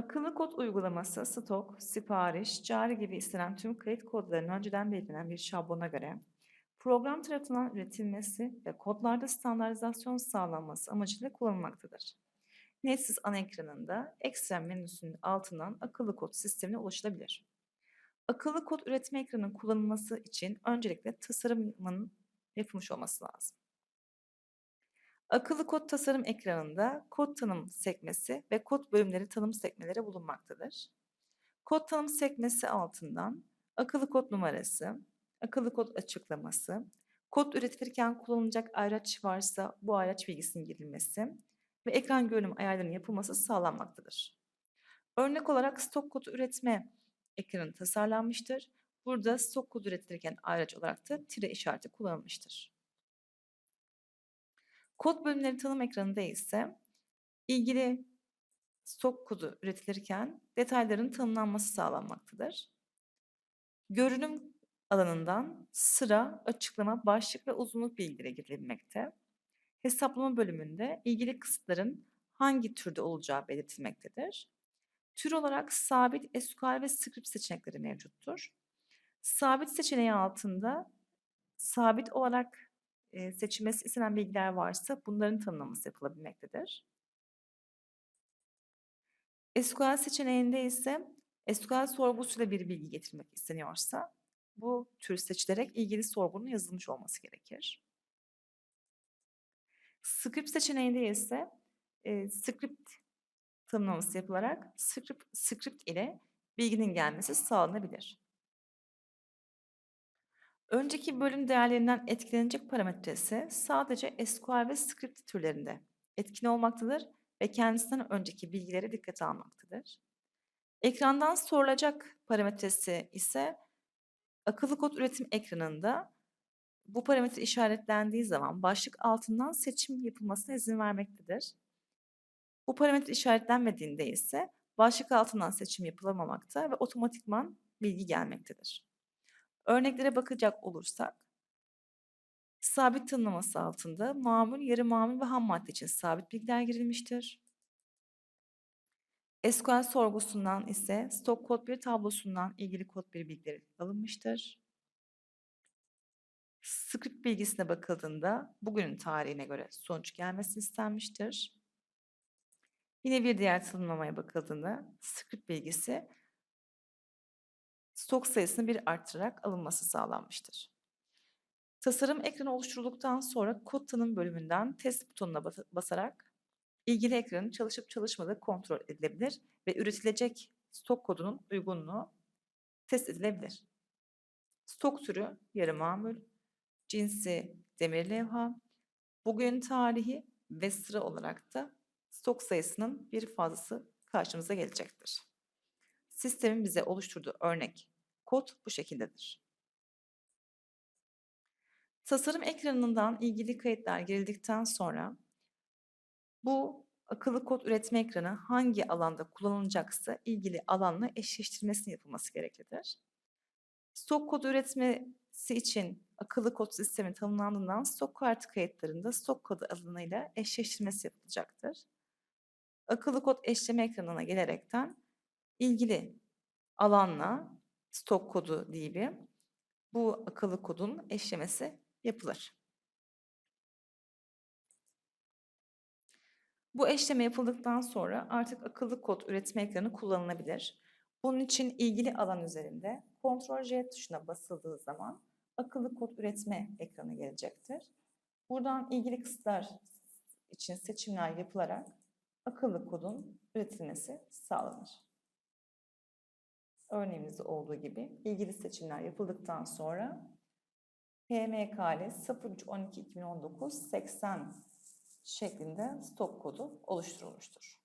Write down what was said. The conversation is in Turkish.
Akıllı kod uygulaması, stok, sipariş, cari gibi istenen tüm kayıt kodlarının önceden belirlenen bir şablona göre program tarafından üretilmesi ve kodlarda standartizasyon sağlanması amacıyla kullanılmaktadır. Netsiz ana ekranında ekstrem menüsünün altından akıllı kod sistemine ulaşılabilir. Akıllı kod üretme ekranının kullanılması için öncelikle tasarımın yapılmış olması lazım. Akıllı kod tasarım ekranında kod tanım sekmesi ve kod bölümleri tanım sekmeleri bulunmaktadır. Kod tanım sekmesi altından akıllı kod numarası, akıllı kod açıklaması, kod üretilirken kullanılacak ayraç varsa bu ayraç bilgisinin girilmesi ve ekran görünüm ayarlarının yapılması sağlanmaktadır. Örnek olarak stok kodu üretme ekranı tasarlanmıştır. Burada stok kodu üretilirken ayraç olarak da tire işareti kullanılmıştır. Kod bölümleri tanım ekranında ise ilgili stok kodu üretilirken detayların tanımlanması sağlanmaktadır. Görünüm alanından sıra, açıklama, başlık ve uzunluk bilgileri girilmekte. Hesaplama bölümünde ilgili kısıtların hangi türde olacağı belirtilmektedir. Tür olarak sabit, SQL ve script seçenekleri mevcuttur. Sabit seçeneği altında sabit olarak seçilmesi istenen bilgiler varsa bunların tanımlaması yapılabilmektedir. SQL seçeneğinde ise SQL sorgusuyla bir bilgi getirmek isteniyorsa bu tür seçilerek ilgili sorgunun yazılmış olması gerekir. Script seçeneğinde ise e, script tanımlaması yapılarak script, script ile bilginin gelmesi sağlanabilir. Önceki bölüm değerlerinden etkilenecek parametresi sadece SQL ve script türlerinde etkin olmaktadır ve kendisinden önceki bilgileri dikkate almaktadır. Ekrandan sorulacak parametresi ise akıllı kod üretim ekranında bu parametre işaretlendiği zaman başlık altından seçim yapılmasına izin vermektedir. Bu parametre işaretlenmediğinde ise başlık altından seçim yapılamamakta ve otomatikman bilgi gelmektedir. Örneklere bakacak olursak, sabit tanımlaması altında mamul, yarı mamul ve ham madde için sabit bilgiler girilmiştir. SQL sorgusundan ise stok kod bir tablosundan ilgili kod bir bilgileri alınmıştır. Script bilgisine bakıldığında bugünün tarihine göre sonuç gelmesi istenmiştir. Yine bir diğer tanımlamaya bakıldığında script bilgisi stok sayısını bir arttırarak alınması sağlanmıştır. Tasarım ekranı oluşturulduktan sonra kod tanım bölümünden test butonuna basarak ilgili ekranın çalışıp çalışmadığı kontrol edilebilir ve üretilecek stok kodunun uygunluğu test edilebilir. Stok türü yarı mamul, cinsi demir levha, bugün tarihi ve sıra olarak da stok sayısının bir fazlası karşımıza gelecektir. Sistemin bize oluşturduğu örnek kod bu şekildedir. Tasarım ekranından ilgili kayıtlar girildikten sonra bu akıllı kod üretme ekranı hangi alanda kullanılacaksa ilgili alanla eşleştirmesini yapılması gereklidir. Stok kodu üretmesi için akıllı kod sistemi tanımlandığından stok kartı kayıtlarında stok kodu alanıyla eşleştirmesi yapılacaktır. Akıllı kod eşleme ekranına gelerekten ilgili alanla stok kodu diye bu akıllı kodun eşlemesi yapılır. Bu eşleme yapıldıktan sonra artık akıllı kod üretme ekranı kullanılabilir. Bunun için ilgili alan üzerinde Ctrl J tuşuna basıldığı zaman akıllı kod üretme ekranı gelecektir. Buradan ilgili kısıtlar için seçimler yapılarak akıllı kodun üretilmesi sağlanır. Örneğimizde olduğu gibi ilgili seçimler yapıldıktan sonra HMKL 0312 2019 80 şeklinde stok kodu oluşturulmuştur.